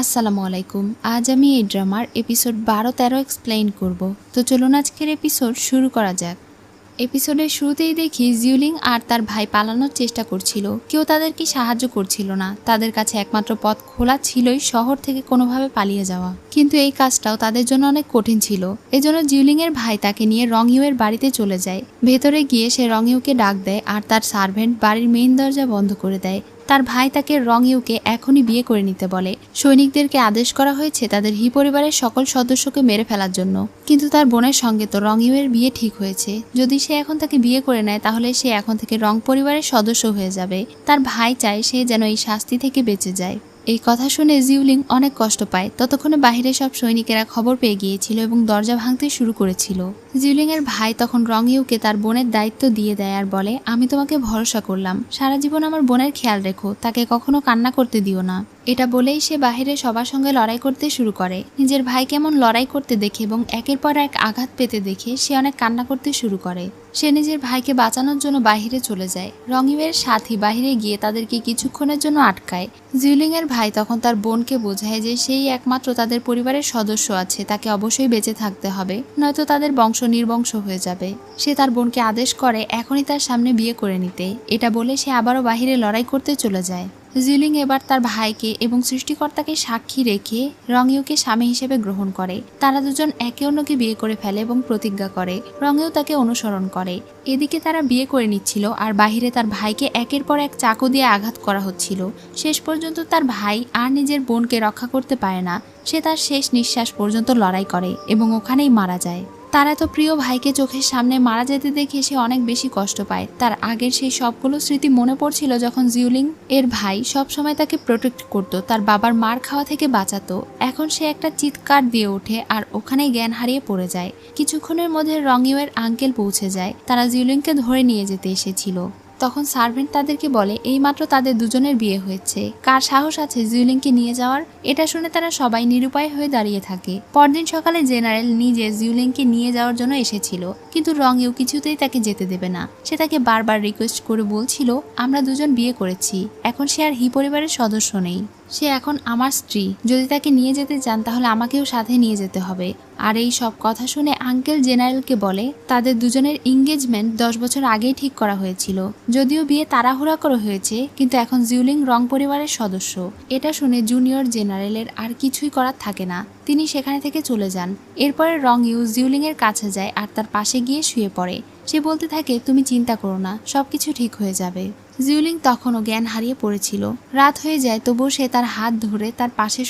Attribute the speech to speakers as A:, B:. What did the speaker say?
A: আসসালামু আলাইকুম। আজ আমি এই ড্রামার এপিসোড বারো তেরো এক্সপ্লেইন করব। তো চলুন আজকের এপিসোড শুরু করা যাক। এপিসোডের শুরুতেই দেখি জিউলিং আর তার ভাই পালানোর চেষ্টা করছিল। কেউ তাদেরকে সাহায্য করছিল না। তাদের কাছে একমাত্র পথ খোলা ছিলই শহর থেকে কোনোভাবে পালিয়ে যাওয়া। কিন্তু এই কাজটাও তাদের জন্য অনেক কঠিন ছিল। এজন্য জিউলিং এর ভাই তাকে নিয়ে রংইউয়ের বাড়িতে চলে যায়। ভেতরে গিয়ে সে রংইউকে ডাক দেয় আর তার সার্ভেন্ট বাড়ির মেইন দরজা বন্ধ করে দেয়। তার ভাই তাকে রং ইউকে এখনই বিয়ে করে নিতে বলে। সৈনিকদেরকে আদেশ করা হয়েছে তাদের হি পরিবারের সকল সদস্যকে মেরে ফেলার জন্য। কিন্তু তার বোনের সঙ্গে তো রং ইউয়ের বিয়ে ঠিক হয়েছে। যদি সে এখন তাকে বিয়ে করে নেয়, তাহলে সে এখন থেকে রং পরিবারের সদস্য হয়ে যাবে। তার ভাই চায় সে যেন এই শাস্তি থেকে বেঁচে যায়। এই কথা শুনে জিউলিং অনেক কষ্ট পায়। ততক্ষণে বাহিরে সব সৈনিকেরা খবর পেয়ে গিয়েছিল এবং দরজা ভাঙতে শুরু করেছিল। জিউলিং এর ভাই তখন রংইউকে তার বোনের দায়িত্ব দিয়ে দেয় আর বলে, আমি তোমাকে ভরসা করলাম। সারা জীবন আমার বোনের খেয়াল রেখো। তাকে কখনো কান্না করতে দিও না। এটা বলেই সে বাহিরে সবার সঙ্গে লড়াই করতে শুরু করে। নিজের ভাই কেমন লড়াই করতে দেখে এবং একের পর এক আঘাত পেতে দেখে সে অনেক কান্না করতে শুরু করে। সে নিজের ভাইকে বাঁচানোর জন্য বাহিরে চলে যায়। রঙিবের সাথী বাহিরে গিয়ে তাদেরকে কিছুক্ষণের জন্য আটকায়। জিউলিং এর ভাই তখন তার বোনকে বোঝায় যে সেই একমাত্র তাদের পরিবারের সদস্য আছে, তাকে অবশ্যই বেঁচে থাকতে হবে, নয়তো তাদের বংশ নির্বংশ হয়ে যাবে। সে তার বোনকে আদেশ করে, এখনই তার সামনে বিয়ে করে নিতে। এটা বলে সে আবারও বাহিরে লড়াই করতে চলে যায়। জিলিং এবার তার ভাইকে এবং সৃষ্টিকর্তাকে সাক্ষী রেখে রঙিউকে স্বামী হিসেবে গ্রহণ করে। তারা দুজন একে অন্যকে বিয়ে করে ফেলে এবং প্রতিজ্ঞা করে। রঙিউ তাকে অনুসরণ করে। এদিকে তারা বিয়ে করে নিচ্ছিল আর বাহিরে তার ভাইকে একের পর এক চাকু দিয়ে আঘাত করা হচ্ছিল। শেষ পর্যন্ত তার ভাই আর নিজের বোনকে রক্ষা করতে পারে না। সে তার শেষ নিঃশ্বাস পর্যন্ত লড়াই করে এবং ওখানেই মারা যায়। তার এত প্রিয় ভাইকে চোখের সামনে মারা যেতে দেখে সে অনেক বেশি কষ্ট পায়। তার আগের সেই সবগুলো স্মৃতি মনে পড়ছিল যখন জিউলিং এর ভাই সব সময় তাকে প্রোটেক্ট করত, তার বাবার মার খাওয়া থেকে বাঁচাতো। এখন সে একটা চিৎকার দিয়ে ওঠে আর ওখানে জ্ঞান হারিয়ে পড়ে যায়। কিছুক্ষণের মধ্যে রঙিওয়ের আঙ্কেল পৌঁছে যায়। তারা জিউলিংকে ধরে নিয়ে যেতে এসেছিল। তখন সার্ভেন্ট তাদেরকে বলে এইমাত্র তাদের দুজনের বিয়ে হয়েছে। কার সাহস আছে জিউলিংকে নিয়ে যাওয়ার? এটা শুনে তারা সবাই নিরুপায় হয়ে দাঁড়িয়ে থাকে। পরদিন সকালে জেনারেল নিজে জিউলিংকে নিয়ে যাওয়ার জন্য এসেছিল, কিন্তু রংইউ কিছুতেই তাকে যেতে দেবে না। সে তাকে বারবার রিকোয়েস্ট করে বলছিল, আমরা দুজন বিয়ে করেছি, এখন সে আর হি পরিবারের সদস্য নেই। সে এখন আমার স্ত্রী। যদি তাকে নিয়ে যেতে চান, তাহলে আমাকেও সাথে নিয়ে যেতে হবে। আর এই সব কথা শুনে আঙ্কেল জেনারেলকে বলে, তাদের দুজনের এঙ্গেজমেন্ট দশ বছর আগেই ঠিক করা হয়েছিল। যদিও বিয়ে তাড়াহুড়া করে হয়েছে, কিন্তু এখন জিউলিং রং পরিবারের সদস্য। এটা শুনে জুনিয়র জেনারেলের আর কিছুই করার থাকে না। তিনি সেখানে থেকে চলে যান। এরপরে রং ইউ জিউলিং এর কাছে যায় আর তার পাশে গিয়ে শুয়ে পড়ে। সে বলতে থাকে, তুমি চিন্তা করো না, সবকিছু ঠিক হয়ে যাবে। জিউলিং তখনও জ্ঞান হারিয়ে পড়েছিল। রাত হয়ে যায়, তবুও সে তার হাত ধরে তার পাশে